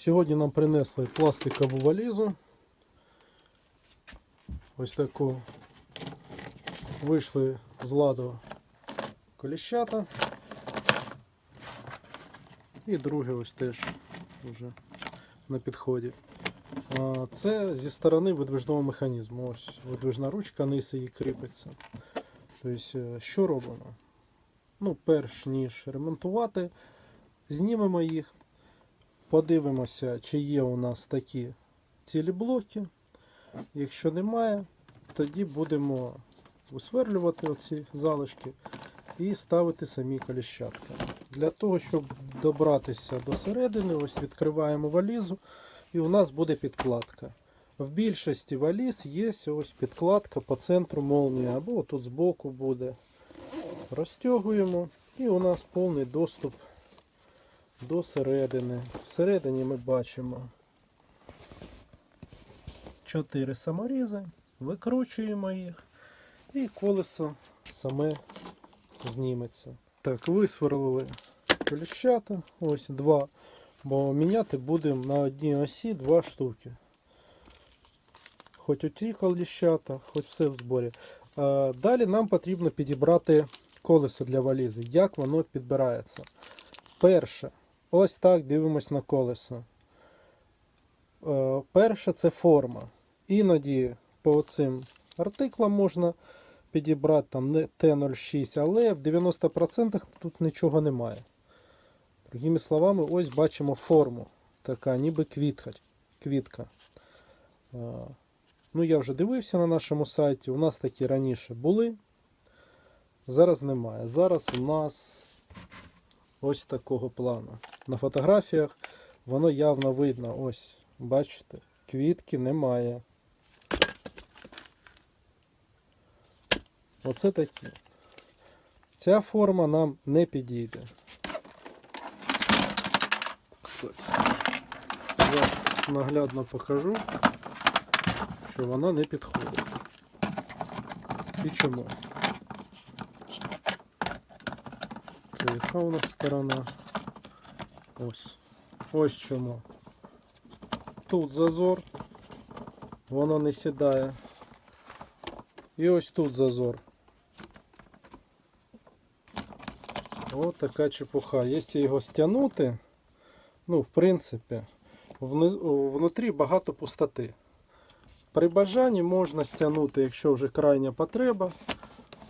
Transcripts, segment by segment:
Сьогодні нам принесли пластикову валізу. Ось таку. Вийшли з ладу коліщата. І друге ось теж вже на підході. Це зі сторони видвижного механізму. Ось видвижна ручка, низ її кріпиться. Тобто, е, що робимо? Ну, перш ніж ремонтувати, знімемо їх, подивимося, чи є у нас такі цілі блоки. Якщо немає, тоді будемо висверлювати оці залишки і ставити самі коліщатка. Для того, щоб добратися до середини, ось відкриваємо валізу, і у нас буде підкладка. В більшості валіз є ось підкладка по центру молнії, або тут збоку буде. Розтягуємо, і у нас повний доступ до середини. Всередині ми бачимо 4 саморізи, викручуємо їх, і колесо саме зніметься. Так, висверлили коліщата, ось два, бо міняти будемо на одній осі два штуки. Хоч оті коліщата, хоч все в зборі. Далі нам потрібно підібрати колесо для валізи. Як воно підбирається? Перше, ось так дивимось на колесо. Е, Перше це форма. Іноді по цим артиклам можна підібрати там не Т06, але в 90% тут нічого немає. Другими словами, ось бачимо форму. Така, ніби квітка. квітка. Е, Ну, я вже дивився на нашому сайті. У нас такі раніше були. Зараз немає. Зараз у нас ось такого плану. На фотографіях воно явно видно. Ось, бачите, квітки немає. Оце такі. Ця форма нам не підійде. Зараз наглядно покажу, що вона не підходить. І чому? Це яка у нас сторона? Ось. Ось чому. Тут зазор, воно не сідає. І ось тут зазор. Ось така чепуха. Якщо його стягнути, ну, в принципі, внутрі багато пустоти. При бажанні можна стягнути, якщо вже крайня потреба.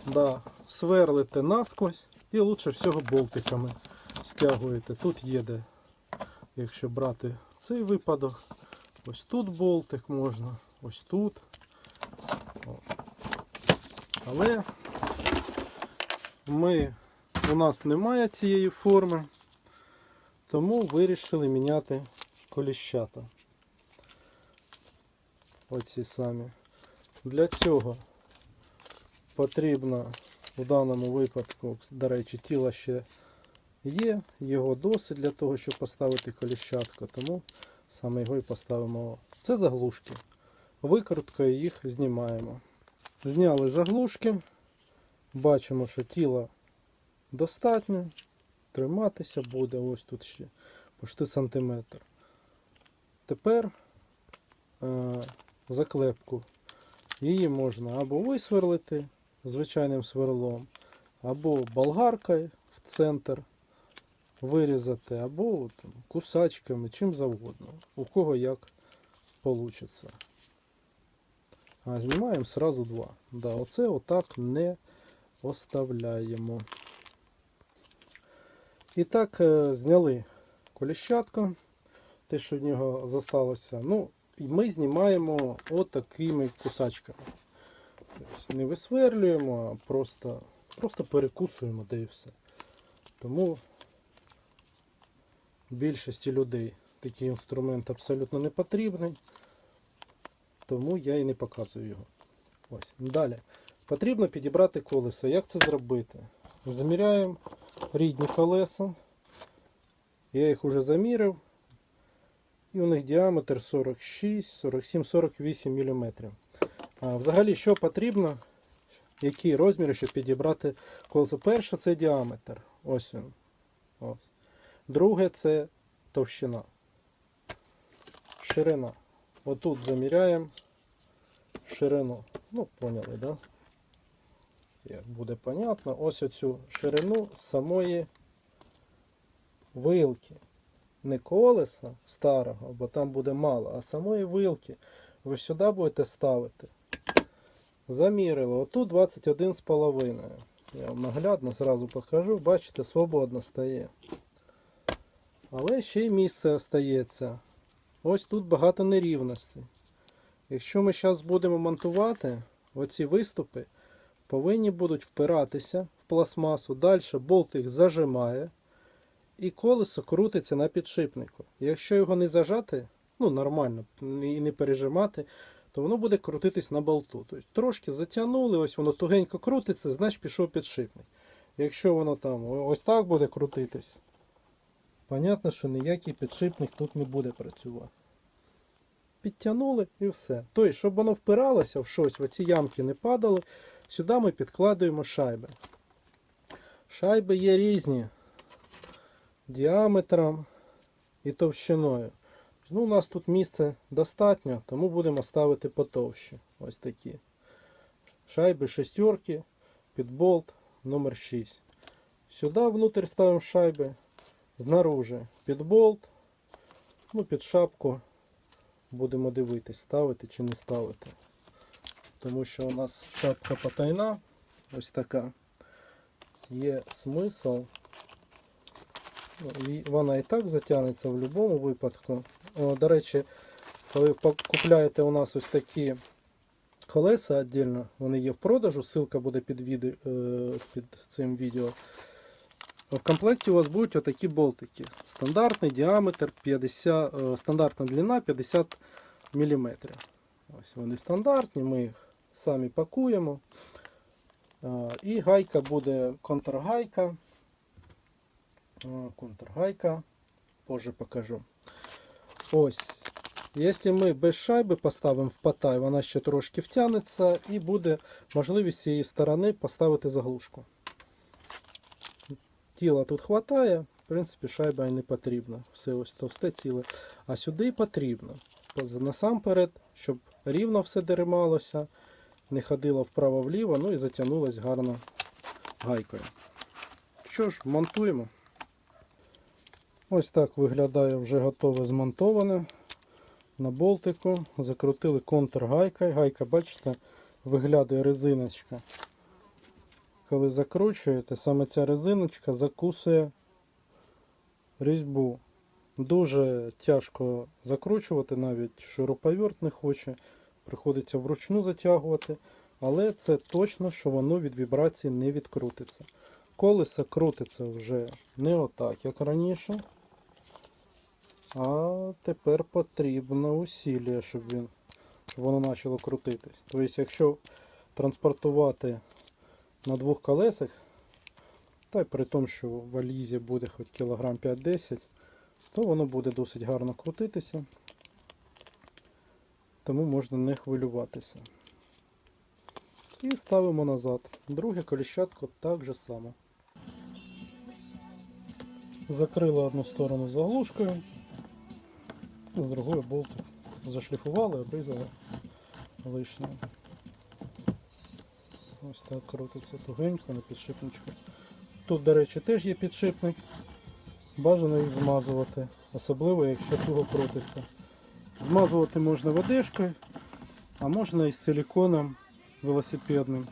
Да, сверлите насквозь і лучше всього болтиками стягуєте. Тут є де, якщо брати цей випадок. Ось тут болтик можна, ось тут. Але ми, у нас немає цієї форми, тому вирішили міняти коліщата. Оці самі. Для цього потрібно в даному випадку, до речі, тіло ще є, його досить для того, щоб поставити коліщатку, тому саме його і поставимо. Це заглушки. Викруткою їх знімаємо. Зняли заглушки. Бачимо, що тіло достатньо. Триматися буде ось тут ще почти сантиметр. Тепер е, заклепку. Її можна або висверлити звичайним сверлом, або болгаркою в центр вирізати, або там, кусачками, чим завгодно. У кого як вийде. А знімаємо сразу два. Да, оце отак не оставляємо. І так, е, зняли коліщатку, те, що в нього зосталося. Ну, і ми знімаємо отакими кусачками. Тобто не висверлюємо, а просто, просто перекусуємо, де і все. Тому більшості людей такий інструмент абсолютно не потрібний. Тому я і не показую його. Ось. Далі. Потрібно підібрати колесо. Як це зробити? Заміряємо рідні колеса. Я їх вже заміряв. І у них діаметр 46, 47, 48 мм. Взагалі, що потрібно, які розміри, щоб підібрати колесо? Перше це діаметр. Ось він. Ось. Друге це товщина. ширина. Отут заміряємо ширину. Ну, поняли, да? Як буде понятно, ось оцю ширину самої вилки. Не колеса старого, бо там буде мало, а самої вилки. Ви сюди будете ставити. Замірили. Отут 21,5. Я вам наглядно зразу покажу. Бачите, свободно стає. Але ще й місце остається. Ось тут багато нерівностей. Якщо ми зараз будемо монтувати, оці виступи повинні будуть впиратися в пластмасу. Далі болт їх зажимає. І колесо крутиться на підшипнику. Якщо його не зажати, ну нормально, і не пережимати, то воно буде крутитись на болту. Тобто трошки затягнули, ось воно тугенько крутиться, значить пішов підшипник. Якщо воно там ось так буде крутитись, понятно, що ніякий підшипник тут не буде працювати. Підтягнули і все. Тобто, щоб воно впиралося в щось, в ці ямки не падали, сюди ми підкладуємо шайби. Шайби є різні діаметром і товщиною. Ну, у нас тут місце достатньо, тому будемо ставити потовще. Ось такі. Шайби шестерки під болт номер 6. Сюди внутрь ставимо шайби. Знаружи під болт. Ну, під шапку будемо дивитись, ставити чи не ставити. Тому що у нас шапка потайна. Ось така. Є смисл вона і так затягнеться в будь-якому випадку. До речі, коли купляєте у нас ось такі колеса віддільно, вони є в продажу, ссылка буде під, відео, е, під цим відео. В комплекті у вас будуть отакі болтики. Стандартний діаметр 50, е, стандартна длина 50 мм. Ось вони стандартні, ми їх самі пакуємо. Е, І гайка буде контргайка. Контргайка. Позже покажу. Ось. Якщо ми без шайби поставимо в потай, вона ще трошки втягнеться і буде можливість з цієї сторони поставити заглушку. Тіла тут вистачає, в принципі, шайба і не потрібна. Все ось товсте ціле. А сюди потрібно. Насамперед, щоб рівно все деремалося, не ходило вправо-вліво, ну і затягнулось гарно гайкою. Що ж, монтуємо. Ось так виглядає вже готове змонтоване на болтику. Закрутили контур гайкою. Гайка, бачите, виглядає резиночка. Коли закручуєте, саме ця резиночка закусує різьбу. Дуже тяжко закручувати, навіть шуруповерт не хоче. Приходиться вручну затягувати, але це точно, що воно від вібрації не відкрутиться. Колесо крутиться вже не отак, як раніше. А тепер потрібно усілля, щоб він щоб воно почало крутитись. Тобто, якщо транспортувати на двох колесах, та й при тому, що в валізі буде хоч кілограм 5-10, то воно буде досить гарно крутитися, тому можна не хвилюватися. І ставимо назад. Друге коліщатко так же само. Закрили одну сторону заглушкою. З другої болтик зашліфували, обрізали лишнє. Ось так крутиться тугенько на підшипничку. Тут, до речі, теж є підшипник. Бажано їх змазувати, особливо якщо туго крутиться. Змазувати можна водичкою, а можна і з силіконом велосипедним.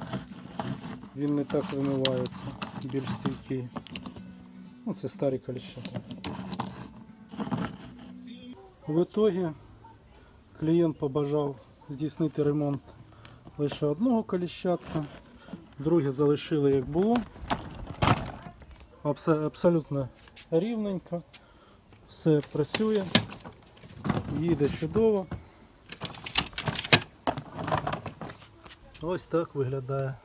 Він не так вимивається, більш стійкий. Ну, це старі коліща. В итоге клієнт побажав здійснити ремонт лише одного коліщатка, друге залишили як було. Абс- Абсолютно рівненько, все працює, їде чудово. Ось так виглядає